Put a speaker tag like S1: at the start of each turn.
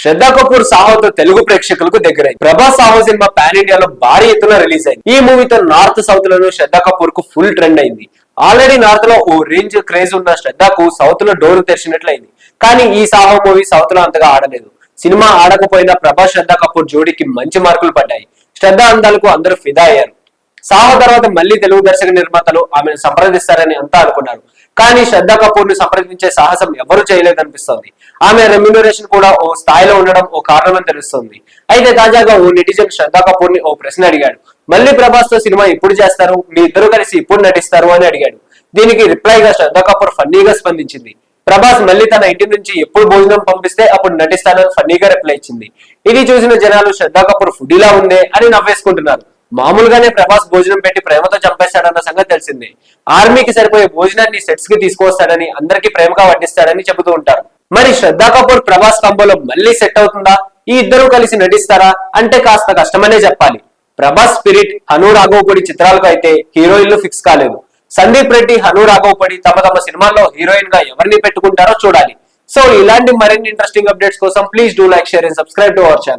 S1: శ్రద్ధా కపూర్ సాహోతో తెలుగు ప్రేక్షకులకు దగ్గరైంది ప్రభాస్ సాహో సినిమా పాన్ ఇండియాలో భారీ ఎత్తున రిలీజ్ అయింది. ఈ మూవీతో నార్త్ సౌత్లను శ్రద్ధా కపూర్కు ఫుల్ ట్రెండ్ అయింది. ఆల్రెడీ నార్త్లో ఓ రేంజ్ క్రేజ్ ఉన్న శ్రద్ధకు సౌత్లో డోర్ తెరిచినట్లయింది. కానీ ఈ సాహో మూవీ సౌత్లో అంతగా ఆడలేదు. సినిమా ఆడకపోయినా ప్రభాస్ శ్రద్ధా కపూర్ జోడీకి మంచి మార్కులు పడ్డాయి. శ్రద్ధ అందాలకు అందరూ ఫిదా అయ్యారు. సాహో తర్వాత మళ్ళీ తెలుగు దర్శక నిర్మాతలు ఆమెను సంప్రదిస్తారని అంతా అనుకున్నారు. కానీ శ్రద్ధా కపూర్ని సంప్రదించే సాహసం ఎవరు చేయలేదనిపిస్తోంది. ఆమె రెమ్యూనరేషన్ కూడా ఓ స్థాయిలో ఉండడం ఓ కారణమని తెలుస్తోంది. అయితే తాజాగా ఓ నెటిజన్ శ్రద్ధా కపూర్ని ఓ ప్రశ్న అడిగాడు. మళ్ళీ ప్రభాస్తో సినిమా ఎప్పుడు చేస్తారు? మీ ఇద్దరు కలిసి ఇప్పుడు నటిస్తారు? అని అడిగాడు. దీనికి రిప్లైగా శ్రద్ధా కపూర్ ఫన్నీగా స్పందించింది. ప్రభాస్ మళ్ళీ తన ఇంటి నుంచి ఎప్పుడు భోజనం పంపిస్తే అప్పుడు నటిస్తానని ఫన్నీగా రిప్లై ఇచ్చింది. ఇది చూసిన జనాలు శ్రద్ధా కపూర్ ఫుడీలా ఉందే అని నవ్వేసుకుంటున్నారు. మామూలుగానే ప్రభాస్ భోజనం పెట్టి ప్రేమతో చంపేస్తాడన్న సంగతి తెలిసిందే. ఆర్మీకి సరిపోయే భోజనాన్ని సెట్స్కి తీసుకొస్తాడని అందరికీ ప్రేమగా వడ్డిస్తాడని చెబుతూ ఉంటారు. మరి శ్రద్ధా కపూర్ ప్రభాస్ కంబోలో మళ్ళీ సెట్ అవుతుందా? ఈ ఇద్దరు కలిసి నటిస్తారా? అంటే కాస్త కష్టమనే చెప్పాలి. ప్రభాస్ స్పిరిట్ హను రాఘవపూడి చిత్రాలకు అయితే హీరోయిన్లు ఫిక్స్ కాలేదు. సందీప్ రెడ్డి హను రాఘవపూడి తమ తమ సినిమాల్లో హీరోయిన్గా ఎవరిని పెట్టుకుంటారో చూడాలి. సో ఇలాంటి మరిన్ని ఇంట్రెస్టింగ్ అప్డేట్స్ కోసం please do like share and subscribe to our channel